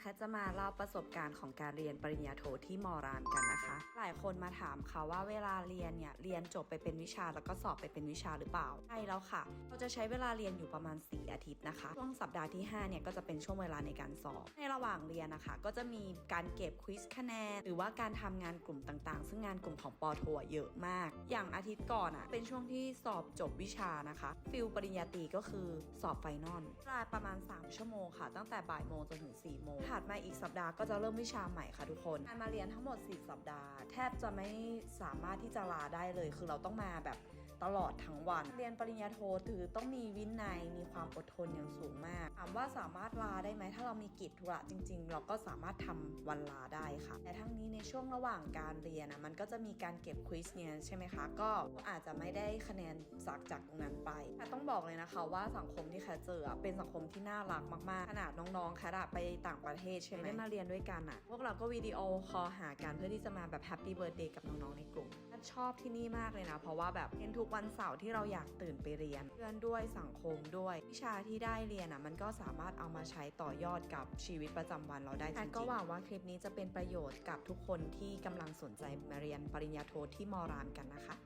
แคทจะมาเล่าประสบการณ์ของการเรียนปริญญาโทที่มอรานกันนะคะ หลายคนมาถามค่ะว่าเวลาเรียนเนี่ยเรียนจบไปเป็นวิชาแล้วก็สอบไปเป็นวิชาหรือเปล่าใช่แล้วค่ะ เราจะใช้เวลาเรียนอยู่ประมาณ 4 อาทิตย์นะคะ ช่วงสัปดาห์ที่ 5 เนี่ยก็จะเป็นช่วงเวลาในการสอบ ในระหว่างเรียนนะคะ ก็จะมีการเก็บควิสคะแนน หรือว่าการทำงานกลุ่มต่างๆ ซึ่งงานกลุ่มของปอโทเยอะมาก อย่างอาทิตย์ก่อนอะเป็นช่วงที่สอบจบวิชานะคะฟิลปริญญาตรีก็คือสอบไฟนอลเวลาประมาณ 3 ชั่วโมงค่ะ ตั้งแต่บ่ายโมงจนถึง4โมงถัดมาอีกสัปดาห์ก็จะเริ่มวิชาใหม่ค่ะทุกคนการมาเรียนทั้งหมด 4 สัปดาห์ แทบจะไม่สามารถที่จะลาได้เลย คือเราต้องมาแบบ ตลอดทั้งวัน เรียนปริญญาโทถือต้องมีวินัยมีความอดทนอย่างสูงมาก ถามว่าสามารถลาได้ไหมถ้าเรามีกิจธุระจริง ๆ เราก็สามารถทำวันลาได้ค่ะ แต่ทั้งนี้ในช่วงระหว่างการเรียนนะมันก็จะมีการเก็บควิสเนี่ยใช่ไหมคะ ก็อาจจะไม่ได้คะแนนจากจากตรงนั้นไปแต่ต้องบอกเลยนะคะว่าสังคมที่แคเจอเป็นสังคมที่น่ารักมากๆ ขนาดน้องๆแคทอะไปต่างประเทศใช่ไหมได้มาเรียนด้วยกันอะพวกเราก็วิดีโอคอลหากันเพื่อที่จะมาแบบแฮปปี้เบิร์ดเดย์กับน้องๆในกลุ่มชอบที่นี่มากเลยนะ เพราะว่าแบบเรียนทุกวันเสาร์ที่เราอยากตื่นไปเรียน เพื่อนด้วยสังคมด้วย วิชาที่ได้เรียนอะมันก็สามารถเอามาใช้ต่อยอดกับชีวิตประจำวันเราได้จริงๆก็หวังว่าคลิปนี้จะเป็นประโยชน์กับทุกคนที่กำลังสนใจมาเรียนปริญญาโทที่มอรามกันนะคะ